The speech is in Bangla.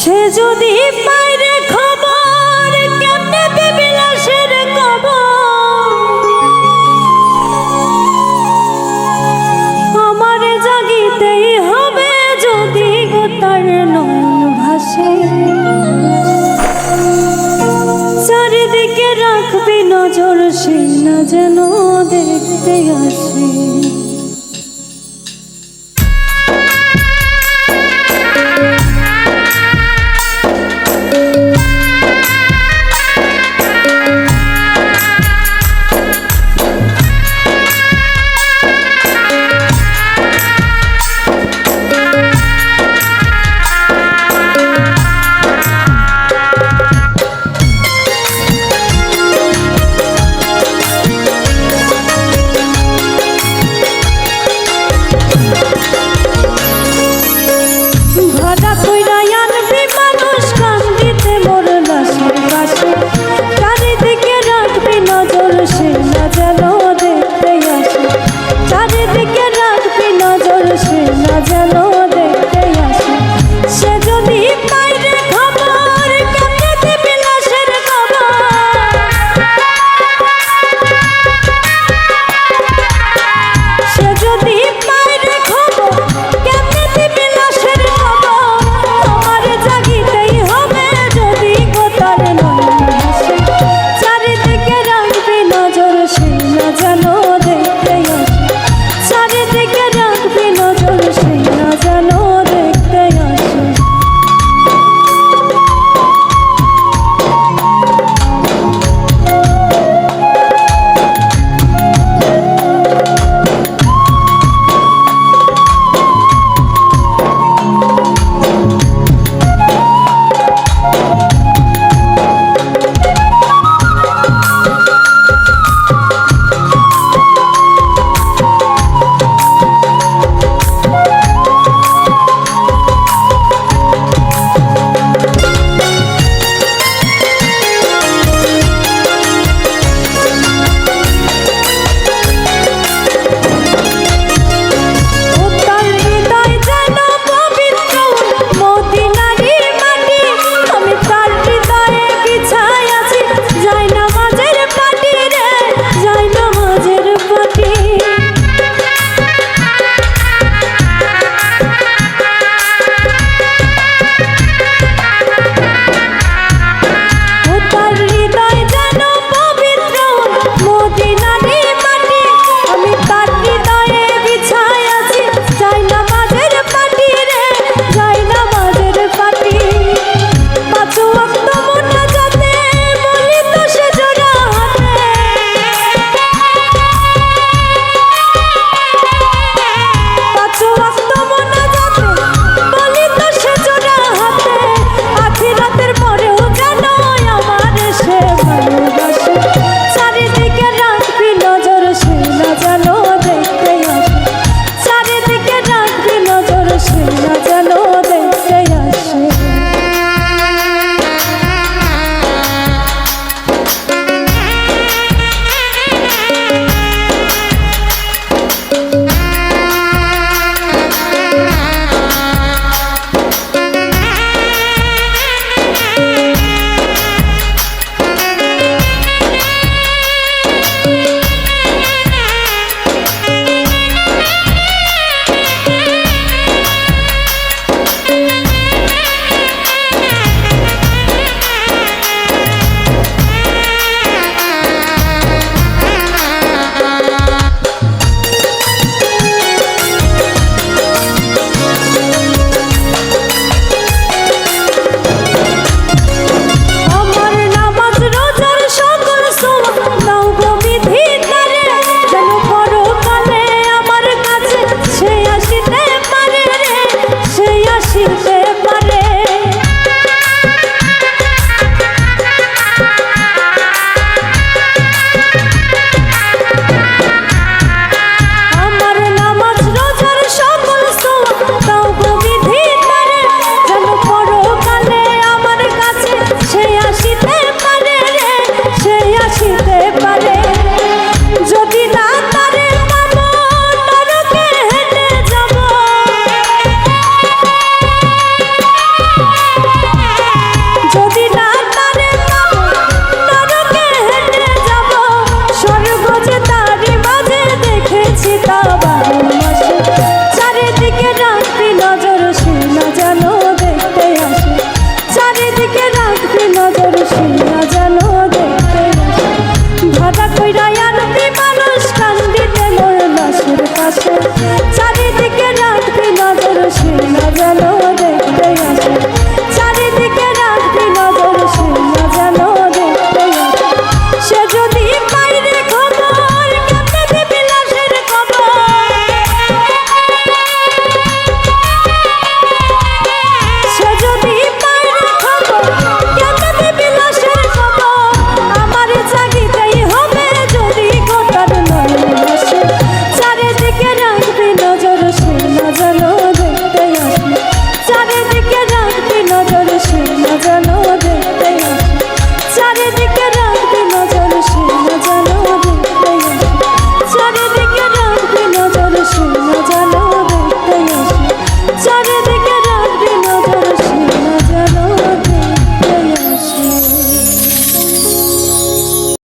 সে যদি পাইরে খবর, কেমনে দেবে লাশের আমার জাগিতেই হবে যদি গো তার নয়ন ভাসে। চারিদিকে রাখবি নজর সে না যেন দেখতে আসে। taba